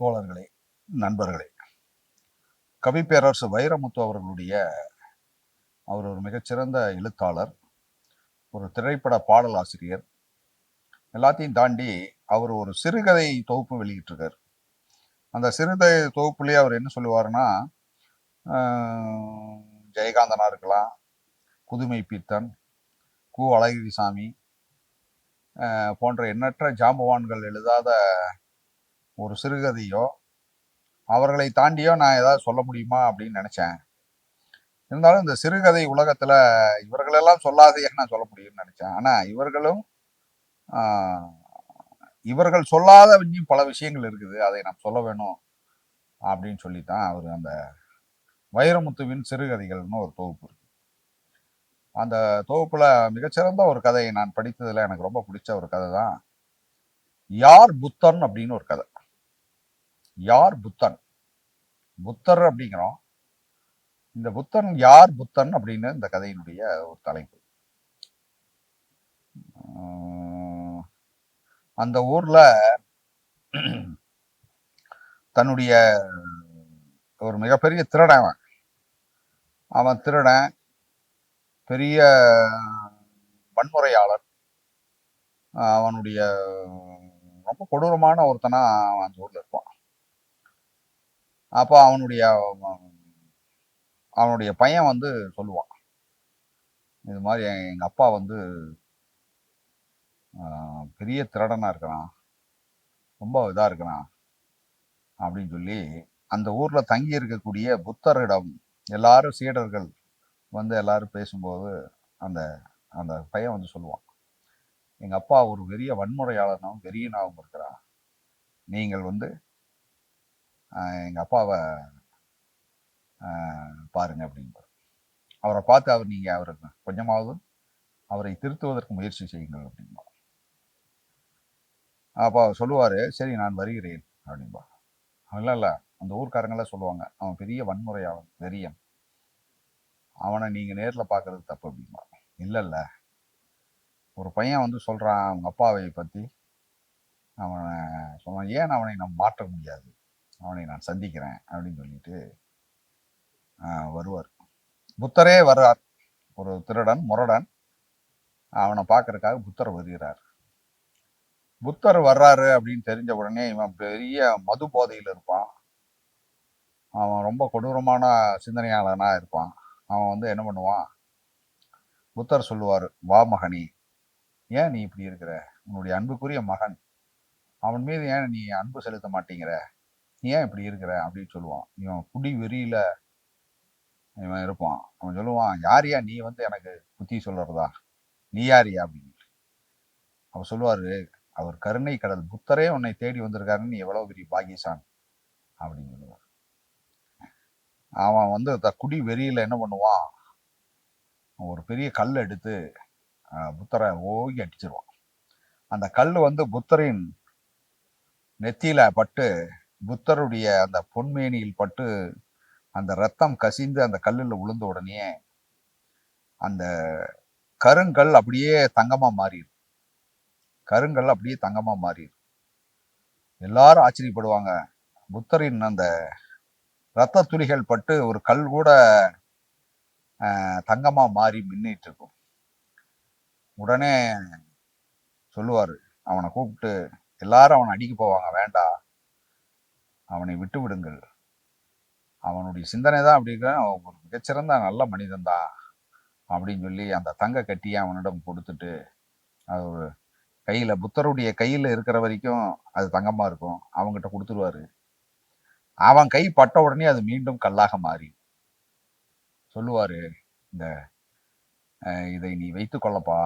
தோழர்களே நண்பர்களே. கவி பேரரசு வைரமுத்து அவர்களுடைய அவர் ஒரு மிகச்சிறந்த எழுத்தாளர் ஒரு திரைப்பட பாடலாசிரியர். எல்லாத்தையும் தாண்டி அவர் ஒரு சிறுகதை தொகுப்பு வெளியிட்டிருக்கார். அந்த சிறுகதை தொகுப்புலேயே அவர் என்ன சொல்லுவார்னா ஜெயகாந்தனாக ஜெயகாந்தனா இருக்கலாம் புதுமை பித்தன் கு. அழகிரிசாமி போன்ற எண்ணற்ற ஜாம்பவான்கள் எழுதாத ஒரு சிறுகதையோ அவர்களை தாண்டியோ நான் ஏதாவது சொல்ல முடியுமா அப்படின்னு நினச்சேன். இருந்தாலும் இந்த சிறுகதை உலகத்தில் இவர்களெல்லாம் சொல்லாதையே நான் சொல்ல முடியும்னு நினச்சேன். ஆனால் இவர்களும் இவர்கள் சொல்லாத இன்னும் பல விஷயங்கள் இருக்குது. அதை நாம் சொல்ல வேணும் அப்படின்னு சொல்லி தான் அவர் அந்த வைரமுத்துவின் சிறுகதைகள்னு ஒரு தொகுப்பு இருக்கு. அந்த தொகுப்பில் மிகச்சிறந்த ஒரு கதையை நான் படித்ததில் எனக்கு ரொம்ப பிடிச்ச ஒரு கதை தான் யார் புத்தன் அப்படின்னு ஒரு கதை. யார் புத்தன்? புத்தர் அப்படிங்கிறோம். இந்த புத்தன் யார் புத்தன் அப்படின்னு இந்த கதையினுடைய ஒரு தலைப்பு. அந்த ஊர்ல தன்னுடைய ஒரு மிகப்பெரிய திருடன் அவன். அவன் திருடன் பெரிய வன்முறையாளர். அவனுடைய ரொம்ப கொடூரமான ஒருத்தனா அவன் அந்த ஊர்ல இருப்பான். அப்போ அவனுடைய அவனுடைய பையன் வந்து சொல்லுவான். இது மாதிரி எங்கள் அப்பா வந்து பெரிய திருடனாக இருக்கிறான். ரொம்ப இதாக இருக்கிறான். அப்படின்னு சொல்லி அந்த ஊரில் தங்கி இருக்கக்கூடிய புத்தரிடம் எல்லாரும் சீடர்கள் வந்து எல்லாரும் பேசும்போது அந்த அந்த பையன் வந்து சொல்லுவான். எங்கள் அப்பா ஒரு பெரிய வன்முறையாளனாகவும் வெறியனாகவும் இருக்கிறான். நீங்கள் வந்து எங்கள் அப்பாவை பாருங்க அப்படின்பார் அவரை பார்த்து அவர் நீங்கள் அவருக்கு கொஞ்சமாவது அவரை திருத்துவதற்கு முயற்சி செய்யுங்கள் அப்படின்பா அப்போ அவர் சொல்லுவார் சரி நான் வருகிறேன் அப்படின்பா இல்லை இல்லை அந்த ஊர்க்காரங்களாம் சொல்லுவாங்க அவன் பெரிய வன்முறையாளன் வெறியன். அவனை நீங்கள் நேரில் பார்க்கறது தப்பு அப்படின்பா இல்லை இல்லை. ஒரு பையன் வந்து சொல்கிறான் அவங்க அப்பாவை பற்றி அவனை சொன்னான் ஏன் அவனை நம்ம மாற்ற முடியாது? அவனை நான் சந்திக்கிறேன் அப்படின்னு சொல்லிட்டு வருவார். புத்தரே வர்றார். ஒரு திருடன் முரடன் அவனை பார்க்கறதுக்காக புத்தர் வருகிறார். புத்தர் வர்றாரு அப்படின்னு தெரிஞ்ச உடனே இவன் பெரிய மது போதையில் இருப்பான். அவன் ரொம்ப கொடூரமான சிந்தனையாளனாக இருப்பான். அவன் வந்து என்ன பண்ணுவான்? புத்தர் சொல்லுவார் வா மகனி ஏன் நீ இப்படி இருக்கிற? உன்னுடைய அன்புக்குரிய மகன். அவன் மீது ஏன் நீ அன்பு செலுத்த மாட்டேங்கிற? ஏன் இப்படி இருக்கிற? அப்படின்னு சொல்லுவான். இவன் குடி வெறியில இவன் இருப்பான். அவன் சொல்லுவான் யாரியா நீ வந்து எனக்கு புத்தி சொல்றதா? நீ யாரியா? அப்படின்னு. அவர் சொல்லுவாரு அவர் கருணை கடல் புத்தரே உன்னை தேடி வந்திருக்காருன்னு நீ எவ்வளவு பெரிய பாகிசான் அப்படின்னு சொல்லுவார். அவன் வந்து த குடி வெறியில என்ன பண்ணுவான்? ஒரு பெரிய கல் எடுத்து புத்தரை ஓங்கி அடிச்சிருவான். அந்த கல் வந்து புத்தரின் நெத்தியில பட்டு புத்தருடைய அந்த பொன்மேனியில் பட்டு அந்த ரத்தம் கசிந்து அந்த கல்லில் விழுந்த உடனே அந்த கருங்கல் அப்படியே தங்கமா மாறிடு கருங்கல் அப்படியே தங்கமா மாறிடும். எல்லாரும் ஆச்சரியப்படுவாங்க. புத்தரின் அந்த ரத்த துளிகள் பட்டு ஒரு கல் கூட தங்கமாக தங்கமா மாறி மின்னிட்டு இருக்கும் உடனே சொல்லுவார். அவனை கூப்பிட்டு எல்லாரும் அவனை அடிக்க போவாங்க. வேண்டாம் அவனை விட்டுவிடுங்கள் அவனுடைய சிந்தனை தான் அப்படி அவன் ஒரு மிகச்சிறந்த நல்ல மனிதன் தான் அப்படின்னு சொல்லி அந்த தங்க கட்டியை அவனிடம் கொடுத்துட்டு அது ஒரு கையில் புத்தருடைய கையில் இருக்கிற வரைக்கும் அது தங்கமாக இருக்கும். அவங்ககிட்ட கொடுத்துருவாரு. அவன் கை பட்ட உடனே அது மீண்டும் கல்லாக மாறி. சொல்லுவார் இந்த இதை நீ வைத்து கொள்ளப்பா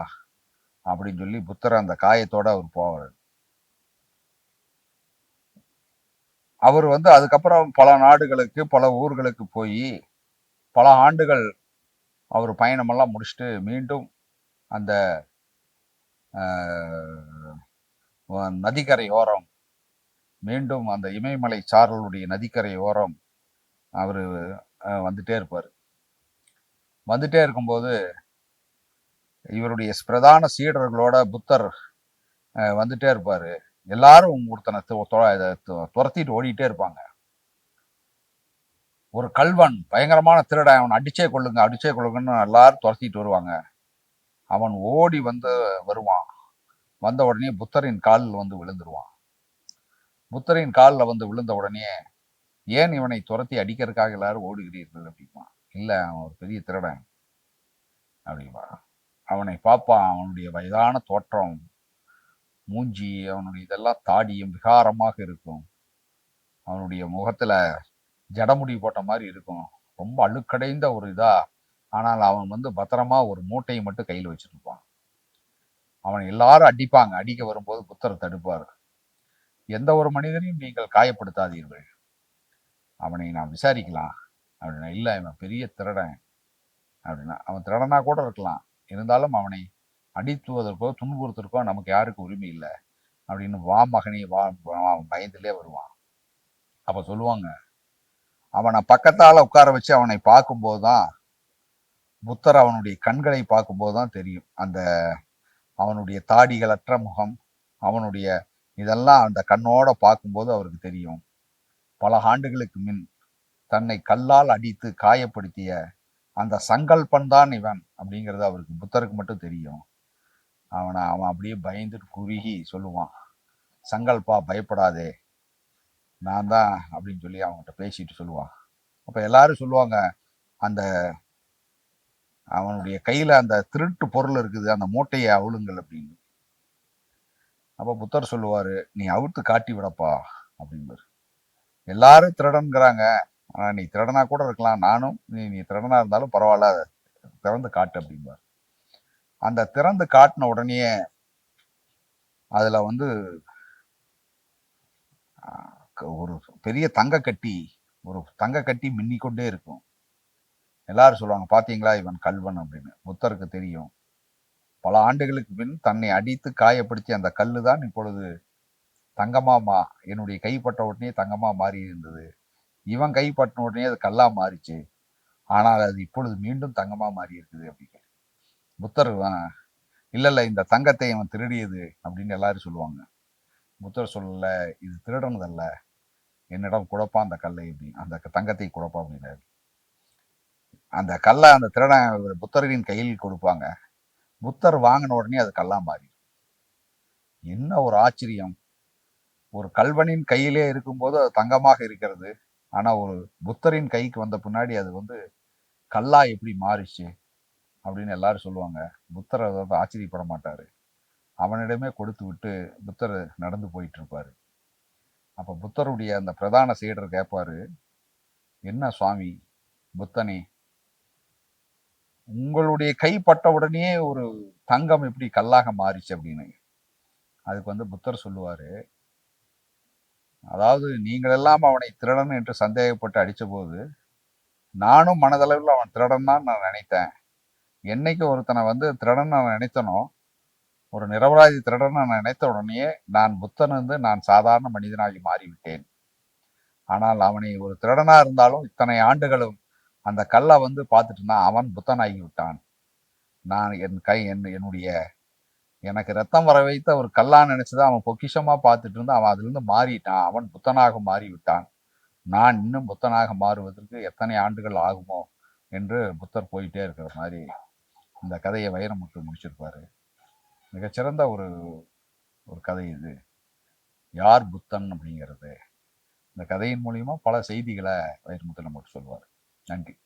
அப்படின்னு சொல்லி புத்தர் அந்த காயத்தோடு அவர் போவார். அவர் வந்து அதுக்கப்புறம் பல நாடுகளுக்கு பல ஊர்களுக்கு போய் பல ஆண்டுகள் அவர் பயணமெல்லாம் முடிச்சுட்டு மீண்டும் அந்த நதிக்கரை ஓரம் மீண்டும் அந்த இமயமலை சாரலுடைய நதிக்கரை ஓரம் அவர் வந்துட்டே இருப்பார். வந்துட்டே இருக்கும்போது இவருடைய பிரதான சீடர்களோட புத்தர் வந்துட்டே இருப்பார். எல்லாரும் ஒருத்தனை துரத்திட்டு ஓடிட்டே இருப்பாங்க. ஒரு கல்வன் பயங்கரமான திருடன் அவன் அடிச்சே கொள்ளுங்க அடிச்சே கொள்ளுங்கன்னு எல்லாரும் துரத்திட்டு வருவாங்க. அவன் ஓடி வந்து வருவான். வந்த உடனே புத்தரின் காலில் வந்து விழுந்துருவான். புத்தரின் காலில் வந்து விழுந்த உடனே ஏன் இவனை துரத்தி அடிக்கிறதுக்காக எல்லாரும் ஓடுகிறீர்கள்? அப்படிமா இல்லை அவன் ஒரு பெரிய திருடன். அப்படிமா அவனை பார்ப்பான் அவனுடைய வயதான தோற்றம். மூஞ்சி அவனுடைய இதெல்லாம் தாடியும் விகாரமாக இருக்கும். அவனுடைய முகத்தில் ஜடமுடி போட்ட மாதிரி இருக்கும். ரொம்ப அழுக்கடைந்த ஒரு இதா ஆனால் அவன் வந்து பத்திரமா ஒரு மூட்டையை மட்டும் கையில் வச்சுருப்பான் அவன் எல்லாரும் அடிப்பாங்க. அடிக்க வரும்போது புத்தர் தடுப்பார். எந்த ஒரு மனிதனையும் நீங்கள் காயப்படுத்தாதீர்கள். அவனை நான் விசாரிக்கலாம். அப்படின்னா இல்லை இவன் பெரிய திருடன். அப்படின்னா அவன் திருடனா கூட இருக்கலாம். இருந்தாலும் அவனை அடித்துவதற்கோ துன்புறுத்தற்கோ நமக்கு யாருக்கு உரிமை இல்லை. அப்படின்னு வா மகனே வா வா, பயந்துலே வருவான். அப்போ சொல்லுவாங்க அவனை பக்கத்தால் உட்கார வச்சு அவனை பார்க்கும்போது தான் புத்தர் அவனுடைய கண்களை பார்க்கும்போது தான் தெரியும். அந்த அவனுடைய தாடிகளற்ற முகம் அவனுடைய இதெல்லாம் அந்த கண்ணோட பார்க்கும்போது அவருக்கு தெரியும். பல ஆண்டுகளுக்கு முன் தன்னை கல்லால் அடித்து காயப்படுத்திய அந்த சங்கல்பன் தான் இவன் அப்படிங்கிறது அவருக்கு புத்தருக்கு மட்டும் தெரியும். அவனை அவன் அப்படியே பயந்துட்டு குறுகி சொல்லுவான். சங்கல்பா பயப்படாதே. நான் தான் அப்படின்னு சொல்லி அவன்கிட்ட பேசிட்டு சொல்லுவான். அப்போ எல்லாரும் சொல்லுவாங்க அந்த அவனுடைய கையில் அந்த திருட்டு பொருள் இருக்குது அந்த மூட்டையை அவுளுங்கள் அப்படின்னு. அப்போ புத்தர் சொல்லுவார் நீ அவுத்து காட்டி விடப்பா அப்படின்பாரு எல்லாரும் திருடன்கிறாங்க. ஆனால் நீ திருடனா கூட இருக்கலாம். நானும் நீ நீ திருடனா இருந்தாலும் பரவாயில்ல திறந்து காட்டு அப்படிம்பார். அந்த திறந்து காட்டின உடனே அதுல வந்து ஒரு பெரிய தங்க கட்டி ஒரு தங்க கட்டி மின்னிக்கொண்டே இருக்கும். எல்லாரும் சொல்லுவாங்க பார்த்தீங்களா இவன் கல்வன்? அப்படின்னு. புத்தருக்கு தெரியும். பல ஆண்டுகளுக்கு பின் தன்னை அடித்து காயப்படுத்தி அந்த கல்லு தான் இப்பொழுது தங்கமா மா என்னுடைய கைப்பட்ட உடனே தங்கமா மாறி இருந்தது இவன் கைப்பட்ட உடனே அது கல்லா மாறிச்சு. ஆனால் அது இப்பொழுது மீண்டும் தங்கமா மாறி இருக்குது அப்படின்னு புத்தர் இல்லை இல்லை இந்த தங்கத்தை அவன் திருடியது அப்படின்னு எல்லாரும் சொல்லுவாங்க. புத்தர் சொல்லல இது திருடனதல்ல. என்னிடம் குழப்பான் அந்த கல்லை அப்படின்னு அந்த தங்கத்தை குழப்பம் அப்படின்னாரு. அந்த கல்லை அந்த திருடன் புத்தரின் கையில் கொடுப்பாங்க. புத்தர் வாங்கின உடனே அது கல்லா மாறி என்ன ஒரு ஆச்சரியம். ஒரு கல்வனின் கையிலே இருக்கும்போது அது தங்கமாக இருக்கிறது. ஆனால் ஒரு புத்தரின் கைக்கு வந்த பின்னாடி அது வந்து கல்லா எப்படி மாறிச்சு? அப்படின்னு எல்லாரும் சொல்லுவாங்க. புத்தர் அதை வந்து ஆச்சரியப்பட மாட்டார். அவனிடமே கொடுத்து விட்டு புத்தர் நடந்து போயிட்டு அப்போ புத்தருடைய அந்த பிரதான சீடர் கேட்பார் என்ன சுவாமி புத்தனே உங்களுடைய கைப்பட்ட உடனே ஒரு தங்கம் எப்படி கல்லாக மாறிச்சு? அப்படின்னு. அதுக்கு வந்து புத்தர் சொல்லுவார் அதாவது நீங்களெல்லாம் அவனை திருடன் என்று சந்தேகப்பட்டு அடித்தபோது நானும் மனதளவில் அவன் திருடன் தான் நான் நினைத்தேன். என்னைக்கு ஒருத்தனை வந்து திருடன் நான் நினைத்தனோ ஒரு நிரபராதி திருடன் நான் நினைத்த உடனேயே நான் புத்தன் வந்து நான் சாதாரண மனிதனாகி மாறிவிட்டேன். ஆனால் அவனை ஒரு திருடனா இருந்தாலும் இத்தனை ஆண்டுகளும் அந்த கல்லை வந்து பார்த்துட்டு இருந்தான் அவன் புத்தனாகி விட்டான் நான் என் கை என் என்னுடைய எனக்கு ரத்தம் வர வைத்த ஒரு கல்லா நினைச்சுதான் அவன் பொக்கிஷமா பார்த்துட்டு இருந்தான் அவன் அதிலிருந்து மாறிட்டான். அவன் புத்தனாக மாறிவிட்டான். நான் இன்னும் புத்தனாக மாறுவதற்கு எத்தனை ஆண்டுகள் ஆகுமோ என்று புத்தர் போயிட்டே இருக்கிற மாதிரி இந்த கதையை வைரமுத்து முடிச்சிருப்பாரு. மிகச்சிறந்த ஒரு ஒரு கதை இது. யார் புத்தன் அப்படிங்கிறது. இந்த கதையின் மூலியமா பல செய்திகளை வைரமுத்து நமக்கு சொல்வார். நன்றி.